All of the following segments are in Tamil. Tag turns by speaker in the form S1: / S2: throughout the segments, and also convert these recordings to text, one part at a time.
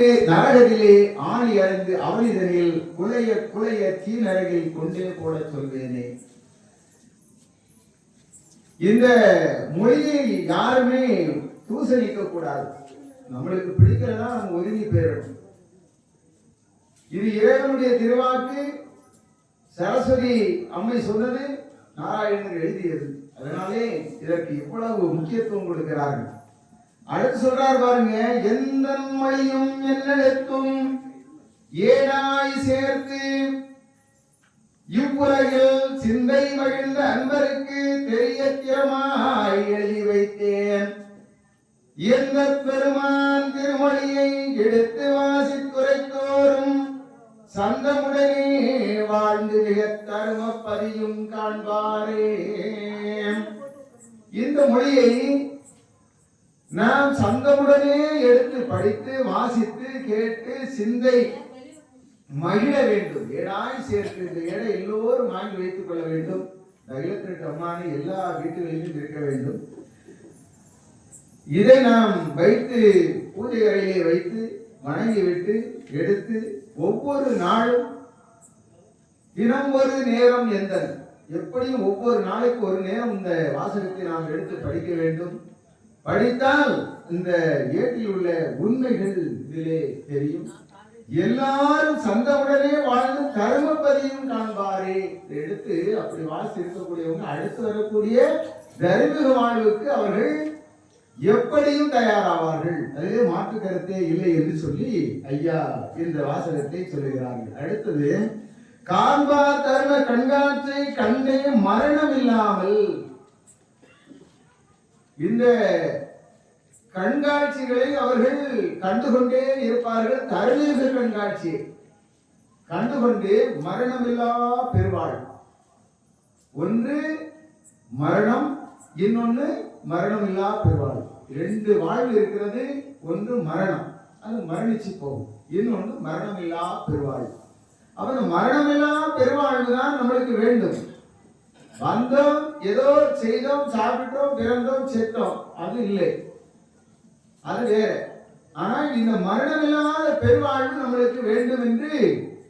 S1: நரகத்திலே ஆணி அறிந்து அவனிதனில் குலைய குலைய தீநரகில் கொண்டே போட சொல்வேனே. இந்த மொழியை யாருமே தூசணிக்க கூடாது. நம்மளுக்கு பிடிக்கிறதா நம்ம ஒதுங்கி போயிடணும். இது இறைவனுடைய திருவாக்கு சரஸ்வதி அம்மை சொன்னது நாராயணன் எழுதியது. அதனாலே இதற்கு இவ்வளவு முக்கியத்துவம் கொடுக்கிறார்கள். அடுத்து சொல்றார் பாருங்க எந்த மொழியும் என்னெடுத்தும் ஏனாய் சேர்த்து இவ்வுலகில் சிந்தை மகிழ்ந்த அன்பருக்கு தெரிய திறமாய் எழுதி வைத்தேன். எந்த பெருமான் திருமொழியை எடுத்து வாசித்துரைத்தோறும் சந்தமுடனே வாழ்ந்து தருவ பதியும் காண்பாரே. இந்த மொழியை நாம் சங்கமுடனே எடுத்து படித்து வாசித்து கேட்டு சிந்தை மகிழ வேண்டும். ஏடாய் சேர்த்து இந்த ஏடை எல்லோரும் வாங்கி வைத்துக் கொள்ள வேண்டும். தகிலத்திற்கு அம்மானி எல்லா வீட்டுகளிலும் இருக்க வேண்டும். இதை நாம் வைத்து பூஜை அறையிலே வைத்து வணங்கிவிட்டு எடுத்து ஒவ்வொரு நாளும் தினம் ஒரு நேரம் எந்த எப்படியும் ஒவ்வொரு நாளைக்கு ஒரு நேரம் இந்த வாசகத்தை நாம் எடுத்து படிக்க வேண்டும். படித்தால் இந்த ஏட்டில் உள்ள உண்மைகள் இதிலே தெரியும். எல்லாரும் சந்தவுடனே வாழ்ந்து கர்மபதியும் காண்பாரே எடுத்து அப்படி வாசி இருக்கக்கூடியவங்க அடுத்து வரக்கூடிய தர்மிக வாழ்வுக்கு அவர்கள் எப்படியும் தயாராவார்கள்? அதே மாற்று கருத்தே இல்லை என்று சொல்லி ஐயா இந்த வாசகத்தை சொல்லுகிறார்கள். அடுத்தது காண்பார் தர்ம கண்காட்சி கண்டே மரணம் இல்லாமல் இந்த கண்காட்சிகளை அவர்கள் கண்டுகொண்டே இருப்பார்கள். தருணீக கண்காட்சி. கண்டுகொண்டு மரணமில்லா பெருவாள். ஒன்று மரணம். இன்னொன்று மரணமில்லா பெருவாள். ரெண்டு வாழ்வு இருக்கிறது. ஒன்று மரணம். அது மரணிச்சு போகும். இன்னொன்று மரணமில்லா பெருவாள். அப்ப மரணமில்லா பெருவாழ்வு தான் நம்மளுக்கு வேண்டும். வந்தோம் ஏதோ செய்தோம் சாப்பிட்டோம் பிறந்தோம் செத்தோம். அது இல்லை. அது வேற. ஆனால் இந்த மரணமில்லாத பெருவாழ்வு நம்மளுக்கு வேண்டும் என்று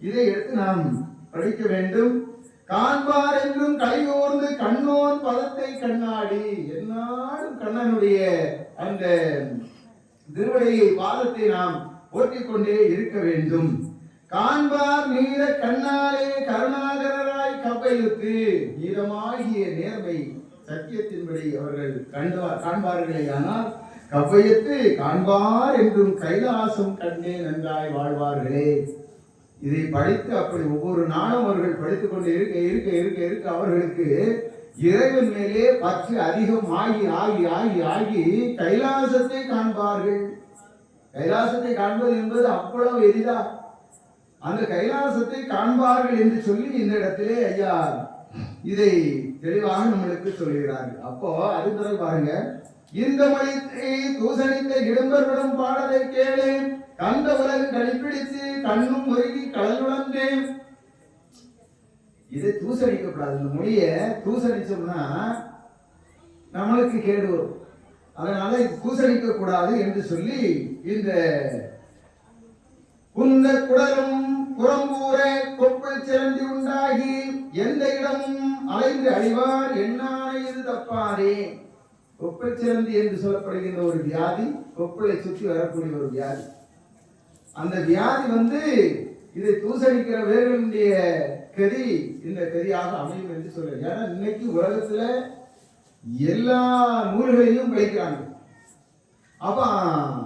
S1: இதை எடுத்து நாம் படிக்க வேண்டும். காண்பார் என்றும் கையோர்ந்து கண்ணோன் பதத்தை கண்ணாடி. என்னாலும் கண்ணனுடைய அந்த திருவடையை பாதத்தை நாம் போற்றிக் கொண்டே இருக்க வேண்டும். காண்பார் நீர கண்ணாலே கருணாகரராய் கப்பையுத்து ஈரமாகிய நேர்மை சத்தியத்தின்படி அவர்கள் கண்டார் காண்பார்களே. ஆனால் கவ்வையத்து காண்பார் என்றும் கைலாசம் கண்ணே நன்றாய் வாழ்வார்களே. இதை படித்து அப்படி ஒவ்வொரு நாளும் அவர்கள் படித்துக் கொண்டு இருக்க இருக்க இருக்க இருக்க அவர்களுக்கு இறைவன் மேலே பற்று அதிகம் ஆகி ஆகி ஆகி ஆகி கைலாசத்தை காண்பார்கள். கைலாசத்தை காண்பது என்பது அவ்வளவு எளிதா? அந்த கைலாசத்தை காண்பார்கள் என்று சொல்லி இந்த இடத்திலே ஐயா இதை தெளிவாக நம்மளுக்கு சொல்கிறார்கள். அப்போ அது பிறகு பாருங்க. இந்த மொழியை தூசணித்த இடும்பர்விடம் பாடலை கேளு கந்த உலகு கழிப்பிடித்து கண்ணும் முருகி கடல் உழந்தேன் இதை தூசணிக்கப்படாது இந்த மொழியை தூசணிச்சோம்னா நம்மளுக்கு கேடு வரும். அதனால இது தூசணிக்க கூடாது என்று சொல்லி இந்த குந்த குடலும் புறம்பூர கொப்புள் சிறந்தி உண்டாகி எந்த இடமும் அலைந்து அழிவார் எண்ணான இது தப்பாரே. கொப்பள் சிறந்தி என்று சொல்லப்படுகின்ற ஒரு வியாதி கொப்பளை சுற்றி வரக்கூடிய ஒரு வியாதி. அந்த வியாதி வந்து இதை தூசணிக்கிற வேர்களுடைய கதி இந்த கதியாக அமையும் என்று சொல்றேன் ஏன்னா இன்னைக்கு உலகத்துல எல்லா நூல்களையும் படிக்கிறாங்க அப்ப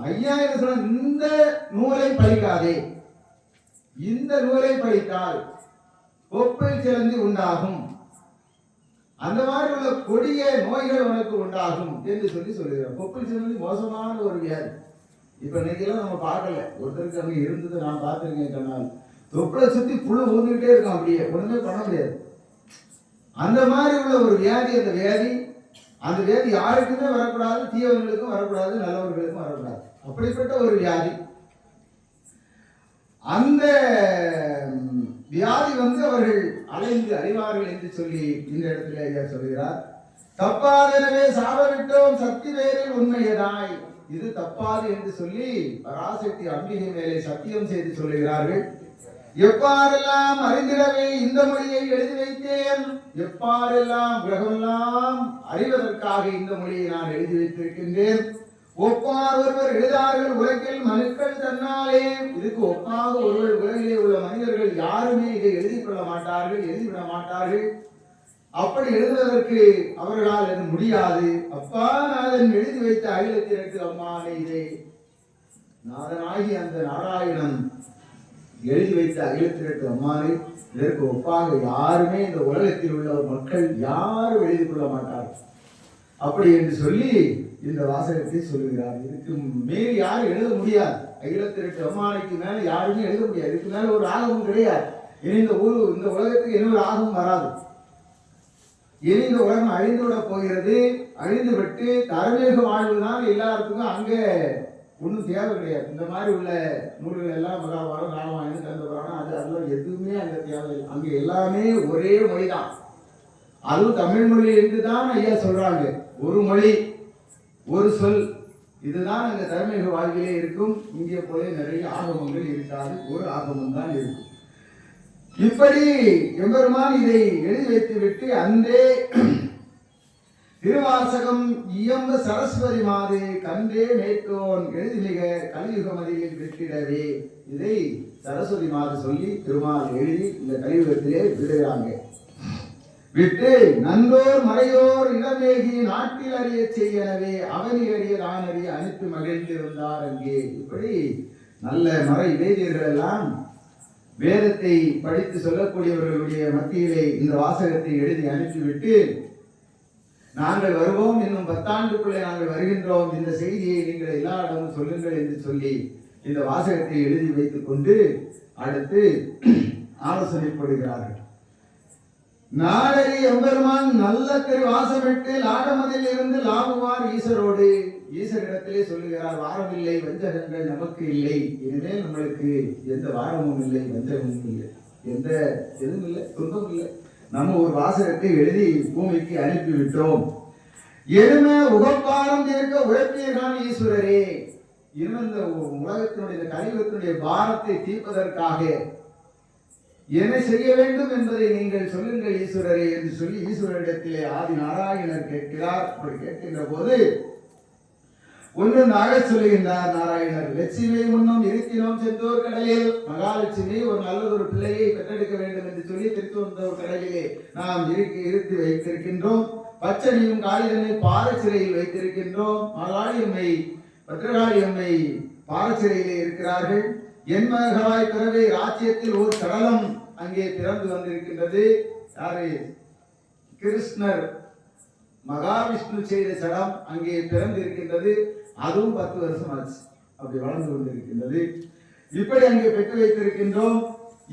S1: ஐயாயிரம் சொல்ல இந்த நூலை படிக்காதே இந்த நூலை படித்தால் கொப்பை சிறந்து உண்டாகும். அந்த மாதிரி உள்ள கொடிய நோய்கள் உனக்கு உண்டாகும் என்று சொல்லி சொல்லுகிறார். கொப்பை சிறந்தி மோசமான ஒரு வியாதி. இப்ப இன்னைக்கெல்லாம் நம்ம பார்க்கல. ஒருத்தருக்கு அங்கே இருந்தது நான் பார்த்துருக்கேன் கண்ணால் தொப்புளை சுத்தி புழு ஊந்துக்கிட்டே இருக்கும் அப்படியே. ஒண்ணுமே பண்ண முடியாது. அந்த மாதிரி உள்ள ஒரு வியாதி அந்த வியாதி அந்த வியாதி யாருக்குமே வரக்கூடாது தீயவர்களுக்கும் வரக்கூடாது நல்லவர்களுக்கும் வரக்கூடாது. அப்படிப்பட்ட ஒரு வியாதி. அந்த வியாதி வந்து அவர்கள் அலைந்து அறிவார்கள் என்று சொல்லி இந்த இடத்துல ஐயா சொல்கிறார். தப்பாதெனவே சாபவிட்டோம் சக்தி வேரில் உண்மையதாய். இது தப்பாது என்று சொல்லி பராசக்தி அம்பிகை மேலே சத்தியம் செய்து சொல்லுகிறார்கள். எவ்வாறெல்லாம் அறிந்திடவே இந்த மொழியை எழுதி வைத்தேன். எப்பாறெல்லாம் உலகமெல்லாம் அறிவதற்காக இந்த மொழியை நான் எழுதி வைத்திருக்கின்றேன். ஒப்பார் ஒருவர் எழுதார்கள் உலகில் மனுக்கள் தன்னாலே. இதுக்கு ஒப்பாக ஒருவர் உலகிலே உள்ள மனிதர்கள் யாருமே இதை எழுதி கொள்ள மாட்டார்கள் எழுதிவிட மாட்டார்கள். அப்படி எழுதுவதற்கு அவர்களால் அது முடியாது. அப்பா நாதன் எழுதி வைத்த அகிலத்திற்கு அம்மா இதை நாதனாகி அந்த நாராயணன் எழுதி வைத்த அகிலத்திற்கு அம்மானை இதற்கு ஒப்பாக யாருமே இந்த உலகத்தில் உள்ள மக்கள் யாரும் எழுதி கொள்ள மாட்டார்கள். அப்படி என்று சொல்லி இந்த வாசகத்தை சொல்லுகிறார். இதுக்கு மேல் யாரும் எழுத முடியாது. அகிலத்திற்கு அம்மானைக்கு மேல யாருமே எழுத முடியாது. இதுக்கு மேல ஒரு ஆகமும் கிடையாது. இனி இந்த ஊர் இந்த உலகத்துக்கு இன்னொரு ஆகமும் வராது. இனி இந்த உலகம் அழிந்து விட போகிறது. அழிந்து விட்டு தரவேக வாழ்வு எல்லாருக்குமே அங்கே ஒன்றும் தேவை கிடையாது. இந்த மாதிரி உள்ள நூல்கள் எல்லாம் மகாபாரதம் ராமாயணம் கந்தபுராணம் அது அதெல்லாம் எதுவுமே அங்கே தேவையில்லை அங்கே எல்லாமே ஒரே மொழி தான் அதுவும் தமிழ் மொழி என்று தான் ஐயா சொல்றாங்க. ஒரு மொழி ஒரு சொல் இதுதான் அங்கே தலைமையக வாழ்விலே இருக்கும். இங்கே போல நிறைய ஆகமங்கள் இருக்காது ஒரு ஆகமம் தான் இருக்கும். இப்படி எம்பெருமான் இதை எழுதி வைத்து விட்டு அன்றே திருவாசகம் இயம்ப சரஸ்வதி மாது கன்றே மேற்கோன் எழுதி மிக கலியுகமதியில் விட்டிடவே இதை சரஸ்வதி மாது சொல்லி திருமால் எழுதி இந்த கலியுகத்திலே விடுகிறாங்க. விட்டு நன்றோர் மறையோர் இடமேகி நாட்டில் அறிய செய்யனவே அவனி அறிய தான் அறிய அனுப்பி மகிழ்ந்திருந்தார் அங்கே. இப்படி நல்ல மறை வேதியர்கள் எல்லாம் வேதத்தை படித்து சொல்லக்கூடியவர்களுடைய மத்தியிலே இந்த வாசகத்தை எழுதி அனுப்பிவிட்டு நாங்கள் வருவோம் இன்னும் பத்தாண்டுக்குள்ளே நாங்கள் வருகின்றோம். இந்த செய்தியை நீங்கள் எல்லா இடமும் சொல்லுங்கள் என்று சொல்லி இந்த வாசகத்தை எழுதி வைத்துக் கொண்டு அடுத்து ஆலோசனைப்படுகிறார்கள் நாடறி எம்பெருமான் நல்ல திரு வாசமிட்டு லாடமதில் இருந்து லாபுவார் ஈசரோடு. ஈசரிடத்திலே சொல்லுகிறார் வாரமில்லை வஞ்சகங்கள் நமக்கு இல்லை. இனிமேல் நம்மளுக்கு எந்த வாரமும் இல்லை வஞ்சகமும் இல்லை. எந்த எதுவும் இல்லை துன்பம் இல்லை. நம்ம ஒரு வாசகத்தை எழுதி பூமிக்கு அனுப்பி விட்டோம் எருமை உகப்பாரம் இருக்க உழைப்பீர்கள் ஈஸ்வரரே. இன்னும் இந்த உலகத்தினுடைய இந்த கலியுகத்தினுடைய பாரத்தை தீர்ப்பதற்காக என்ன செய்ய வேண்டும் என்பதை நீங்கள் சொல்லுங்கள் ஈஸ்வரரே என்று சொல்லி ஈஸ்வரரிடத்திலே ஆதி நாராயணர் கேட்கிறார். அப்படி கேட்கின்ற போது ஒன்று சொல்லுகின்றார் நாராயணர் லட்சுமி முன்னும் இருக்கினோம் சென்றோர் கடலில் மகாலட்சுமி ஒரு நல்லதொரு பிள்ளையை பெற்றெடுக்க வேண்டும் என்று சொல்லி திருத்தொந்தோர் கடலிலே நாம் இருக்கு இருத்தி வைத்திருக்கின்றோம். பச்சனையும் காளிதனை பாரச்சிறையில் வைத்திருக்கின்றோம். மகாளியம்மை பத்திரகாளியம்மை பாரச்சிறையிலே இருக்கிறார்கள். என் பிறகு ராஜ்யத்தில் ஒரு சடலம் அங்கே பிறந்து வந்திருக்கின்றது. யாரு? கிருஷ்ணர். மகாவிஷ்ணு செய்த சடம் அங்கே பிறந்து இருக்கின்றது அதுவும் பத்து வருஷம் ஆச்சு அப்படி வளர்ந்து கொண்டிருக்கின்றது இப்படி அங்கே பெற்று வைத்திருக்கின்றோம்.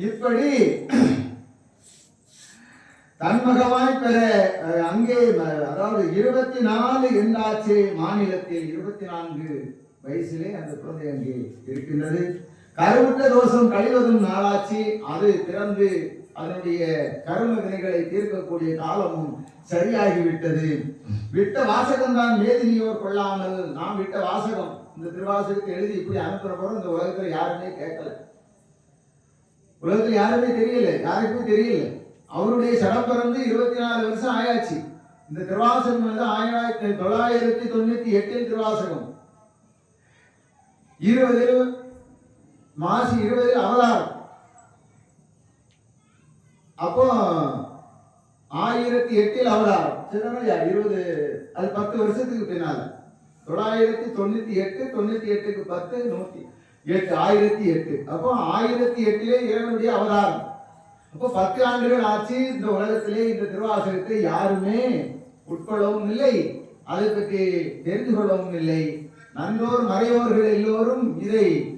S1: இப்படி தன்மகமாய் பெற அங்கே அதாவது இருபத்தி நாலு என்றாச்சு மாநிலத்தில் இருபத்தி நான்கு வயசிலே அந்த குழந்தை அங்கே இருக்கின்றது. கருவுற்ற தோஷம் கழிவதும் நாளாச்சு. அது திறந்து அதனுடைய கரும வினைகளை தீர்க்கக்கூடிய காலமும் சரியாகிவிட்டது. விட்ட வாசகம் தான் மேதினியோர் கொள்ளாமல் நாம் விட்ட வாசகம். இந்த திருவாசகத்தை எழுதி இப்படி அனுப்புற போறோம் இந்த உலகத்துல யாருமே கேட்கல. உலகத்துல யாருமே தெரியல. யாருக்கும் தெரியல. அவருடைய சடம் பிறந்து இருபத்தி நாலு வருஷம் ஆயாச்சு. இந்த திருவாசகம் வந்து ஆயிரத்தி தொள்ளாயிரத்தி தொண்ணூத்தி எட்டில் திருவாசகம். இருபது மாசி இருபதில் அவதாரம் அப்போ ஆயிரத்தி எட்டில் அவதாரம் சரிதானய்யா? இருபது அது பத்து வருஷத்துக்கு பின்னால். தொள்ளாயிரத்தி தொண்ணூத்தி எட்டு தொண்ணூத்தி எட்டுக்கு பத்து நூத்தி எட்டு ஆயிரத்தி எட்டு. அப்போ ஆயிரத்தி எட்டிலே இறைவனுடைய அவதாரம். அப்போ பத்து ஆண்டுகள் ஆச்சு இந்த உலகத்திலே இந்த திருவாசகத்தை யாருமே உட்கொள்ளவும் இல்லை. அதை பற்றி தெரிந்து கொள்ளவும் இல்லை. நன்றோர் மறையோர்கள் எல்லோரும் இதை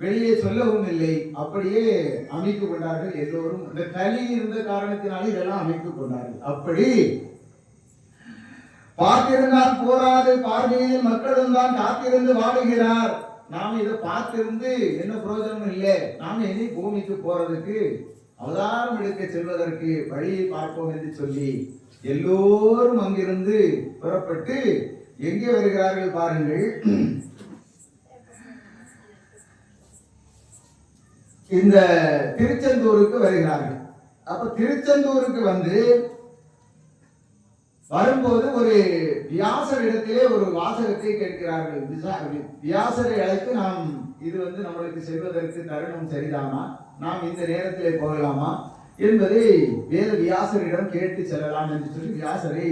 S1: வெளியே சொல்லவும் இல்லை. அப்படியே அமைத்து கொண்டார்கள் எல்லோரும். இந்த கலி இருந்த காரணத்தினால இதெல்லாம் அமைத்து கொண்டார்கள். அப்படி பார்த்திருந்தால் போராது. பார்வையில் மக்களும் தான் காத்திருந்து வாடுகிறார் நாம் இதை பார்த்திருந்து என்ன பிரயோஜனம் இல்லை. நாம் இனி பூமிக்கு போறதுக்கு அவதாரம் எடுக்க செல்வதற்கு வழியை பார்ப்போம் என்று சொல்லி எல்லோரும் அங்கிருந்து புறப்பட்டு எங்கே வருகிறார்கள் பாருங்கள். இந்த திருச்செந்தூருக்கு வருகிறார்கள். அப்ப திருச்செந்தூருக்கு வந்து வரும்போது ஒரு வியாசர் இடத்திலே ஒரு வாசகத்தை கேட்கிறார்கள். வியாசரை அழைத்து நாம் இது வந்து நம்மளுக்கு செல்வதற்கு தருணம் சரிதானா? நாம் இந்த நேரத்திலே போகலாமா? என்பதை வேத வியாசரிடம் கேட்டு செல்லலாம் என்று சொல்லி வியாசரை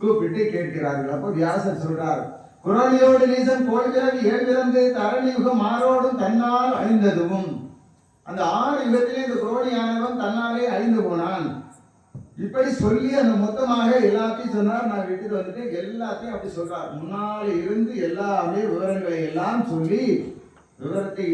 S1: கூப்பிட்டு கேட்கிறார்கள். அப்போ வியாசர் சொல்றார் குரலியோடு நீசன் கோள் பிறவி தரணி யுகம் மாறோடும் தன்னால் அழிந்ததும் அந்த ஆறு யுகத்திலே இந்த குரோணியானவன் தன்னாலே அழிந்து போனான். இப்படி சொல்லி அந்த மொத்தமாக எல்லாத்தையும் சொன்னார். நான் விட்டுட்டு வந்துட்டு எல்லாத்தையும் அப்படி சொல்றார். முன்னால் இருந்து எல்லாமே விவரங்களை எல்லாம் சொல்லி விவரத்தை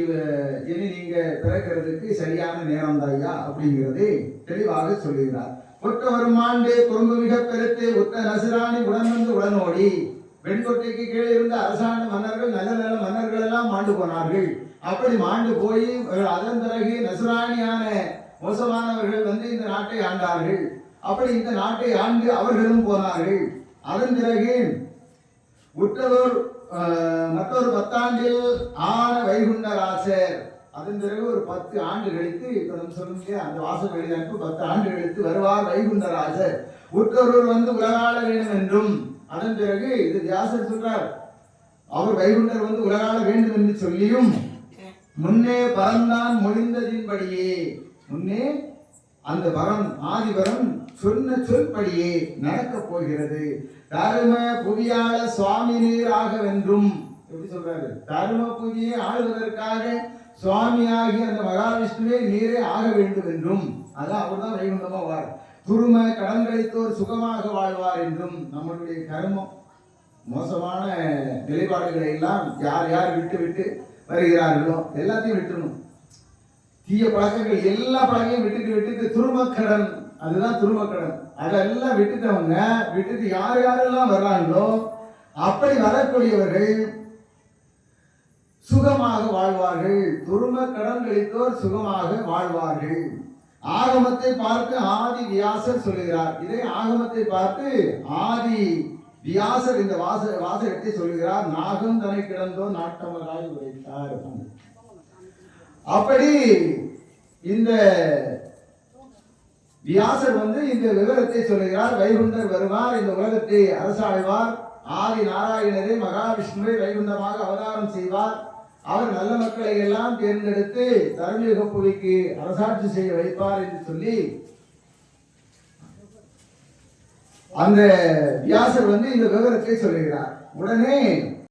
S1: இனி நீங்க பிறக்கிறதுக்கு சரியான நேரம் தாய்யா அப்படிங்கிறது தெளிவாக சொல்லுகிறார். ஒற்ற வரும் ஆண்டு குறும்பு மிக பெருத்து ஒத்த நசுராணி உடன் வந்து உடனோடி. வெண்கொட்டைக்கு கீழே இருந்த அரசாண்ட மன்னர்கள் நல்ல நல்ல மன்னர்கள் எல்லாம் மாண்டு போனார்கள். அப்படி மாண்டு போய் அதன் பிறகு நசுராணியான மோசமானவர்கள் வந்து இந்த நாட்டை ஆண்டார்கள். அப்படி இந்த நாட்டை ஆண்டு அவர்களும் போனார்கள். அதன் பிறகு உற்றதோர் மற்றொரு பத்தாண்டில் ஆன வைகுண்டராசர் அதன் பிறகு ஒரு பத்து ஆண்டு கழித்து இப்போ நம்ம சொல்லுங்க அந்த வாசல் வெளியாக்கு பத்து ஆண்டு கழித்து வருவார் வைகுண்டராசர். உற்றொருவர் வந்து உலகாள வேண்டும் என்றும் அதன் பிறகு இது வியாசர் சொல்றார். அவர் வைகுண்டர் வந்து உலகாள வேண்டும் என்று சொல்லியும் முன்னே பரந்தான் மொழிந்ததின்படியே முன்னே அந்த வரம் ஆதிவரம் சொன்ன சொற்படியே நடக்கப் போகிறது. தரும புவியாள சுவாமி நீராக வென்றும் எப்படி சொல்றாரு? தரும புவியை ஆளுவதற்காக சுவாமியாகி அந்த மகாவிஷ்ணுவே நீரே ஆக வேண்டும் என்றும் அதான் அவர்தான் வைகுண்டமா வார். துரும கடன் கழித்தோர் சுகமாக வாழ்வார் என்றும் நம்மளுடைய கர்மம். மோசமான நிலைப்பாடுகளை எல்லாம் யார் யார் விட்டு விட்டு வருகிறார்களோ? எல்லாத்தையும் விட்டுணும் தீய பழக்கங்கள் எல்லா பழக்கையும் விட்டுட்டு விட்டுட்டு துருமக்கடன். அதுதான் துருமக்கடன். அதெல்லாம் விட்டுட்டவங்க விட்டுட்டு யார் யாரெல்லாம் வர்றாங்களோ அப்படி வரக்கூடியவர்கள் சுகமாக வாழ்வார்கள். துரும கடன் கழித்தோர் சுகமாக வாழ்வார்கள். ஆகமத்தை பார்த்து ஆதி வியாசர் சொல்லுகிறார். இதே ஆகமத்தை பார்த்து ஆதி வியாசர் இந்த வாச வாசகத்தை சொல்கிறார் நாகம் தனை கிடந்தோ நாட்டமராய் உரைத்தார். அப்படி இந்த வியாசர் வந்து இந்த விவரத்தை சொல்லுகிறார் வைகுண்டர் வருவார் இந்த உலகத்தை அரசாழ்வார். ஆதி நாராயணரே மகாவிஷ்ணுவை வைகுண்டமாக அவதாரம் செய்வார். அவர் நல்ல மக்களை எல்லாம் தேர்ந்தெடுத்து தர்மயுக புவிக்கு அரசாட்சி செய்ய வைப்பார் என்று சொல்லி அந்த வியாசர் வந்து இந்த விவரத்தை சொல்லுகிறார். உடனே